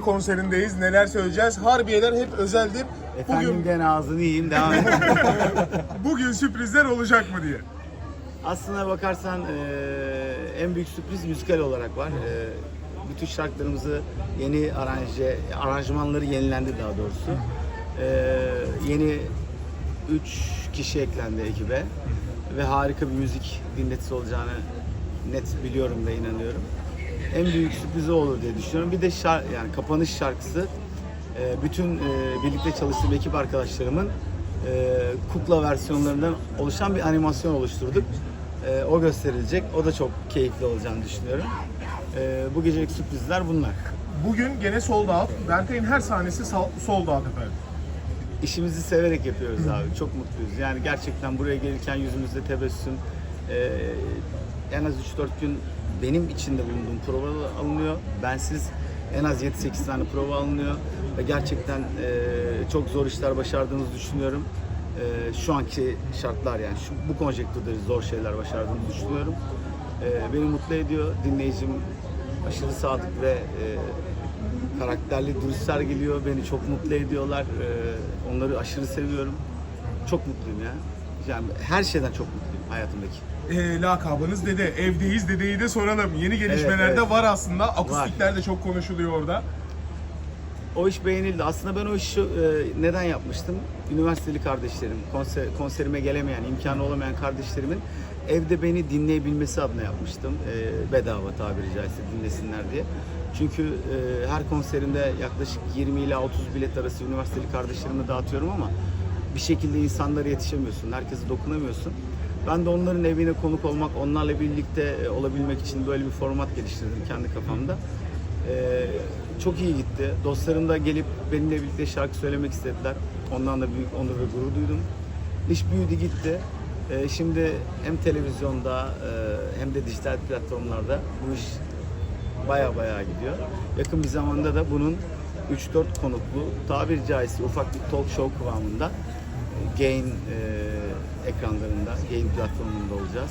konserindeyiz. Neler söyleyeceğiz? Harbiyeler hep özeldir. Bugün Efendimden ağzını yiyeyim devam et. bugün sürprizler olacak mı diye. Aslına bakarsan eee, en büyük sürpriz müzikal olarak var. Eee, bütün şarkılarımızı yeni aranje, aranjmanları yenilendi daha doğrusu. Eee, yeni 3 kişi eklendi ekibe ve harika bir müzik dinletisi olacağını net biliyorum ve inanıyorum. En büyük sürprizi olur diye düşünüyorum. Bir de şar- yani kapanış şarkısı eee, bütün eee, birlikte çalıştığım ekip arkadaşlarımın eee, kukla versiyonlarından oluşan bir animasyon oluşturduk. Eee, o gösterilecek. O da çok keyifli olacağını düşünüyorum. Eee, bu gecelik sürprizler bunlar. Bugün gene sold out. Berkay'ın her sahnesi sold out efendim. İşimizi severek yapıyoruz abi. Çok mutluyuz. Yani gerçekten buraya gelirken yüzümüzde tebessüm. Eee, en az 3-4 gün benim içinde bulunduğum provalar alınıyor. Bensiz en az 7-8 tane prova alınıyor. Ve gerçekten eee, çok zor işler başardığımızı düşünüyorum. Eee, şu anki şartlar yani şu, bu konjektürde zor şeyler başardığımızı düşünüyorum. Eee, beni mutlu ediyor. Dinleyicim aşırı sadık ve eee, karakterli dürüstler geliyor. Beni çok mutlu ediyorlar. Ee, onları aşırı seviyorum. Çok mutluyum ya. Yani her şeyden çok mutluyum hayatımdaki. Ee, lakabınız dede. Evdeyiz dedeyi de soralım. Yeni gelişmeler de evet. var aslında. Akustikler de çok konuşuluyor orada. O iş beğenildi. Aslında ben o işi e, neden yapmıştım? Üniversiteli kardeşlerim, konser, konserime gelemeyen, imkanı olamayan kardeşlerimin evde beni dinleyebilmesi adına yapmıştım. E, bedava tabiri caizse dinlesinler diye. Çünkü e, her konserimde yaklaşık 20 ila 30 bilet arası üniversiteli kardeşlerime dağıtıyorum ama bir şekilde insanlara yetişemiyorsun, herkese dokunamıyorsun. Ben de onların evine konuk olmak, onlarla birlikte e, olabilmek için böyle bir format geliştirdim kendi kafamda. Ee, çok iyi gitti. Dostlarım da gelip benimle birlikte şarkı söylemek istediler. Ondan da büyük onur ve gurur duydum. İş büyüdü gitti. Ee, şimdi hem televizyonda e, hem de dijital platformlarda bu iş baya baya gidiyor. Yakın bir zamanda da bunun 3-4 konuklu tabiri caizse ufak bir talk show kıvamında e, Gain e, ekranlarında, Gain platformunda olacağız.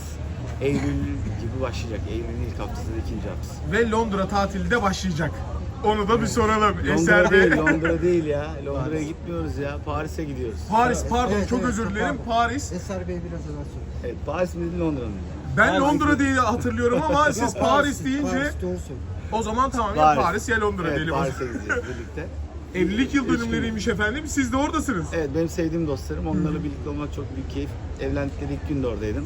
Eylül gibi başlayacak. Eylül'ün ilk haftası ve ikinci haftası. Ve Londra tatili de başlayacak. Onu da bir soralım. Eser Londra Bey. değil, Londra değil ya. Londra'ya gitmiyoruz ya. Paris'e gidiyoruz. Paris pardon Evet, çok evet, özür dilerim. pardon. Paris. Eser Bey biraz evvel söyledi. Evet, Paris mi dedin Londra mı? Ben Paris Londra diye hatırlıyorum ama siz Yok, Paris deyince Paris doğru söylüyor. O zaman tamam ya Paris. Paris ya Londra evet, diyelim. Paris'e gideceğiz birlikte. Evlilik yıl Üç gün. dönümleriymiş efendim. Siz de oradasınız. Evet, benim sevdiğim dostlarım. Onlarla birlikte olmak çok büyük keyif. Evlendikleri ilk gün de oradaydım.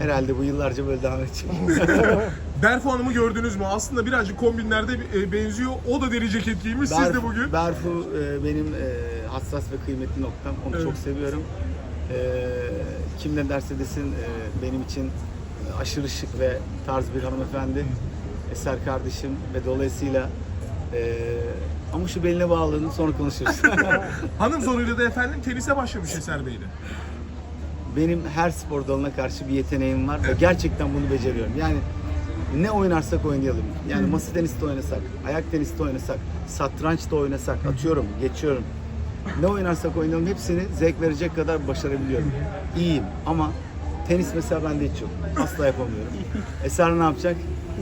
Herhalde bu yıllarca böyle devam edecek. Berfu Hanım'ı gördünüz mü? Aslında birazcık kombinlerde e, benziyor. O da deri ceket giymiş. Siz de bugün. Berfu e, benim e, hassas ve kıymetli noktam. Onu Evet. çok seviyorum. Kim ne derse desin benim için aşırı şık ve tarz bir hanımefendi. Eser kardeşim ve dolayısıyla e, ama şu beline bağladığını sonra konuşuruz. Hanım zoruyla da efendim tenise başlamış Eser Bey'de. benim her spor dalına karşı bir yeteneğim var ve gerçekten bunu beceriyorum. Yani ne oynarsak oynayalım. Yani masa tenisi de oynasak, ayak tenisi de oynasak, satranç da oynasak, atıyorum, geçiyorum. Ne oynarsak oynayalım hepsini zevk verecek kadar başarabiliyorum. İyiyim ama tenis mesela bende hiç yok. Asla yapamıyorum. Eser ne yapacak?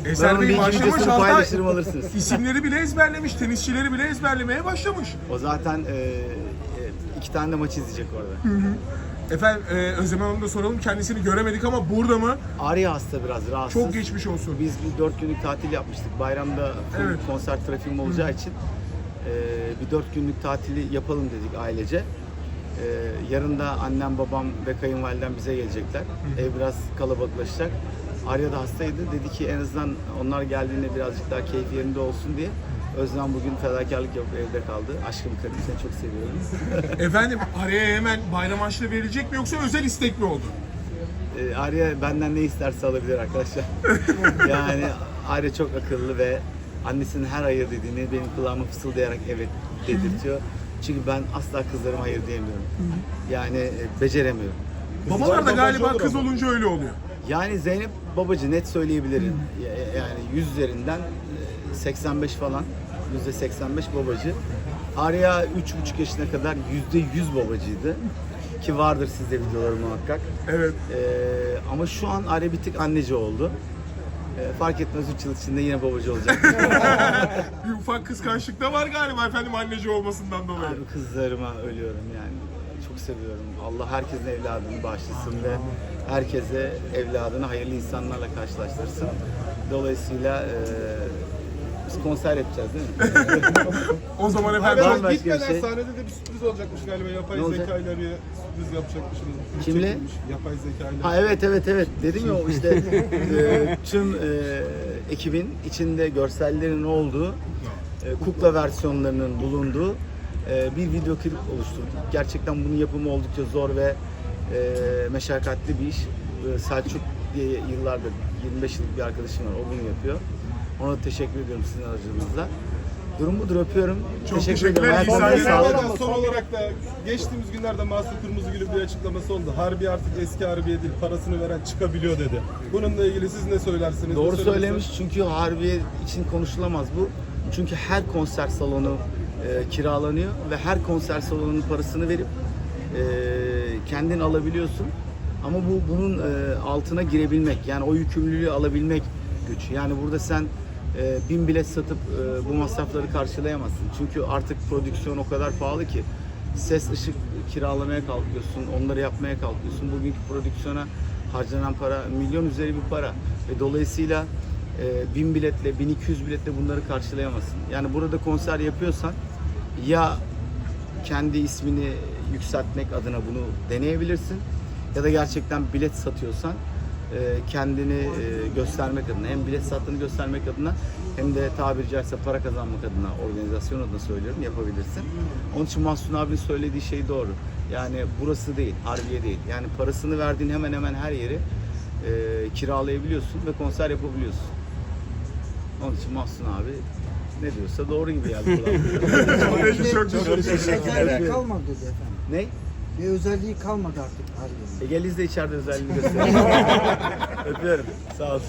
Eser Bey başlamış hatta paylaşırım alırsınız. isimleri bile ezberlemiş, tenisçileri bile ezberlemeye başlamış. O zaten e, e, iki tane de maç izleyecek orada. Efendim e, Özlem Hanım'ı da soralım. Kendisini göremedik ama burada mı? Arya hasta biraz rahatsız. Çok geçmiş olsun. Biz bir dört günlük tatil yapmıştık. Bayramda full Evet. konser trafiğim olacağı için e, bir dört günlük tatili yapalım dedik ailece. E, yarın da annem, babam ve kayınvalidem bize gelecekler. Ev biraz kalabalıklaşacak. Arya da hastaydı. Dedi ki en azından onlar geldiğinde birazcık daha keyif yerinde olsun diye. Özlem bugün fedakarlık yapıp evde kaldı. Aşkım karım seni çok seviyorum. Efendim araya hemen bayram harçlığı verilecek mi yoksa özel istek mi oldu? E, Arya benden ne isterse alabilir arkadaşlar. yani Arya çok akıllı ve annesinin her hayır dediğini benim kulağıma fısıldayarak evet dedirtiyor. Çünkü ben asla kızlarıma hayır diyemiyorum. Yani e, beceremiyorum. Babalar da galiba kız olunca öyle oluyor. Yani Zeynep babacı net söyleyebilirim. Ya- Yani 100 üzerinden e, 85 falan. %85 babacı. Arya 3,5 yaşına kadar %100 babacıydı. Ki vardır sizde videoları muhakkak. Evet. Ee, ama şu an Arya bir tık anneci oldu. E, fark etmez 3 yıl içinde yine babacı olacak. Bir ufak kıskançlık da var galiba efendim anneci olmasından dolayı. Abi kızlarıma ölüyorum yani. Çok seviyorum. Allah herkesin evladını bağışlasın ve herkese evladını hayırlı insanlarla karşılaştırsın. Dolayısıyla e, biz konser yapacağız değil mi? O zaman Abi efendim Var ama mı başka gitmeden bir şey? sahnede de bir sürpriz olacakmış galiba. Yapay Ne olacak? zekayla bir sürpriz yapacakmışsınız. Kimle? Çekilmiş, Yapay zekayla. Ha evet evet evet dedim ya o işte e, tüm e, ekibin içinde görsellerin olduğu e, kukla versiyonlarının bulunduğu e, bir video klip oluşturduk. Gerçekten bunun yapımı oldukça zor ve e, meşakkatli bir iş. E, Selçuk diye yıllardır 25 yıllık bir arkadaşım var. O bunu yapıyor. Ona teşekkür ediyorum sizin aracılığınızla. Durum budur öpüyorum. Çok teşekkür teşekkürler, ederim. sahneler. sağlık. Son olarak da geçtiğimiz günlerde Mahsun Kırmızıgül'ün bir açıklaması oldu. Harbi artık eski Harbiye değil, parasını veren çıkabiliyor dedi. Bununla ilgili siz ne söylersiniz? Doğru Ne söylersiniz? söylemiş çünkü Harbiye için konuşulamaz bu. Çünkü her konser salonu e, kiralanıyor ve her konser salonunun parasını verip e, kendin alabiliyorsun. Ama bu bunun e, altına girebilmek yani o yükümlülüğü alabilmek güç. Yani burada sen e, bin bilet satıp e, bu masrafları karşılayamazsın. Çünkü artık prodüksiyon o kadar pahalı ki ses ışık kiralamaya kalkıyorsun, onları yapmaya kalkıyorsun. Bugünkü prodüksiyona harcanan para milyon üzeri bir para ve dolayısıyla e, 1000 biletle 1200 biletle bunları karşılayamazsın. Yani burada konser yapıyorsan ya kendi ismini yükseltmek adına bunu deneyebilirsin ya da gerçekten bilet satıyorsan kendini e, göstermek adına hem bilet sattığını göstermek adına hem de tabiri caizse para kazanmak adına organizasyon adına söylüyorum yapabilirsin. Onun için Mahsun abinin söylediği şey doğru. Yani burası değil, Harbiye değil. Yani parasını verdiğin hemen hemen her yeri e, kiralayabiliyorsun ve konser yapabiliyorsun. Onun için Mahsun abi ne diyorsa doğru gibi geldi. Peki, çok teşekkür ederim. Kalmadı dedi efendim. ne? Bir özelliği kalmadı artık Harbiye'nin. Egeliz de içeride özelliğini gösteriyor. Öpüyorum. Sağ olsun.